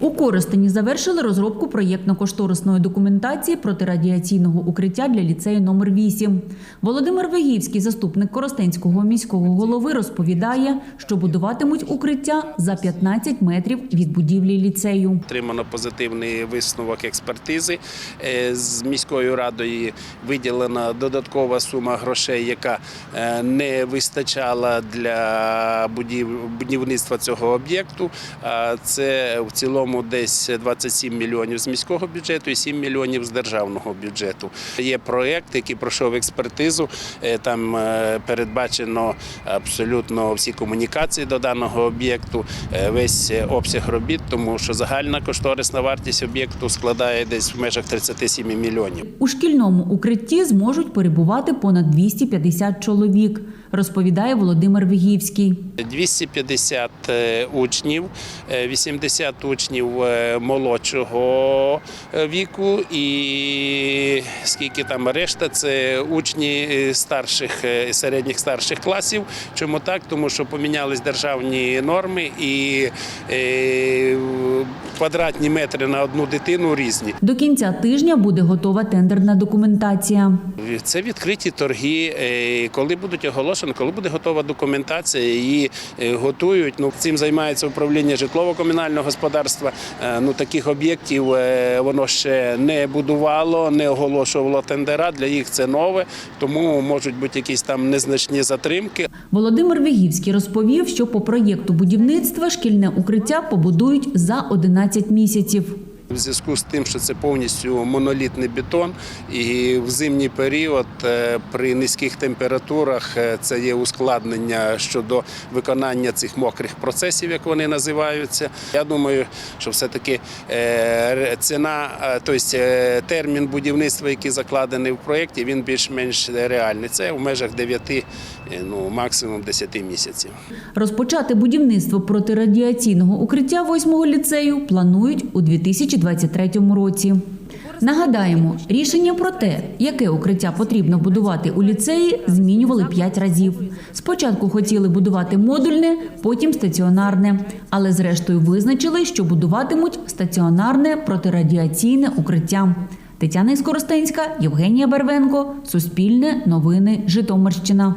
У Коростені завершили розробку проєктно-кошторисної документації протирадіаційного укриття для ліцею номер 8 Володимир Вигівський, заступник Коростенського міського голови, розповідає, що будуватимуть укриття за 15 метрів від будівлі ліцею. Отримано позитивний висновок експертизи. Е, З міською радою виділена додаткова сума грошей, яка е, не вистачала для будів- будівництва цього об'єкту. Це в цілому десь 27 мільйонів з міського бюджету і 7 мільйонів з державного бюджету. Є проєкт, який пройшов експертизу. Е, Там е, передбачено абсолютно всі комунікації до даного об'єкту, е, весь обсяг робіт, тому що загальна кошторисна вартість об'єкту складає десь в межах 37 мільйонів. У шкільному укритті зможуть перебувати понад 250 чоловік, розповідає Володимир Вигівський. 250 е, учнів, е, 80 учнів е, молодшого е, віку і скільки там решта, це учні е, старших, е, середніх старших класів. Чому так? Тому що помінялись державні норми і е, квадратні метри на одну дитину різні. До кінця тижня буде готова тендерна документація. Це відкриті торги. Е, Коли будуть оголошені, коли буде готова документація, її е, готують. Ну цим займається управління житлово-комунального господарства. Е, Ну таких об'єктів воно ще не будувало, не оголошувало тендера. Для їх це нове, тому можуть бути якісь там незначні затримки. Володимир Вігівський розповів, що по проєкту будівництва шкільне укриття побудують за 11 місяців. В зв'язку з тим, що це повністю монолітний бетон, і в зимній період е, при низьких температурах е, це є ускладнення щодо виконання цих мокрих процесів, як вони називаються. Я думаю, що все-таки е, ціна, тобто термін будівництва, який закладений в проєкті, він більш-менш реальний. Це в межах 9, е, ну максимум 10 місяців. Розпочати будівництво протирадіаційного укриття восьмого ліцею планують у 2023 році. Нагадаємо, рішення про те, яке укриття потрібно будувати у ліцеї, змінювали п'ять разів. Спочатку хотіли будувати модульне, потім стаціонарне, але зрештою визначили, що будуватимуть стаціонарне протирадіаційне укриття. Тетяна Іскоростенська, Євгенія Бервенко, Суспільне, Новини, Житомирщина.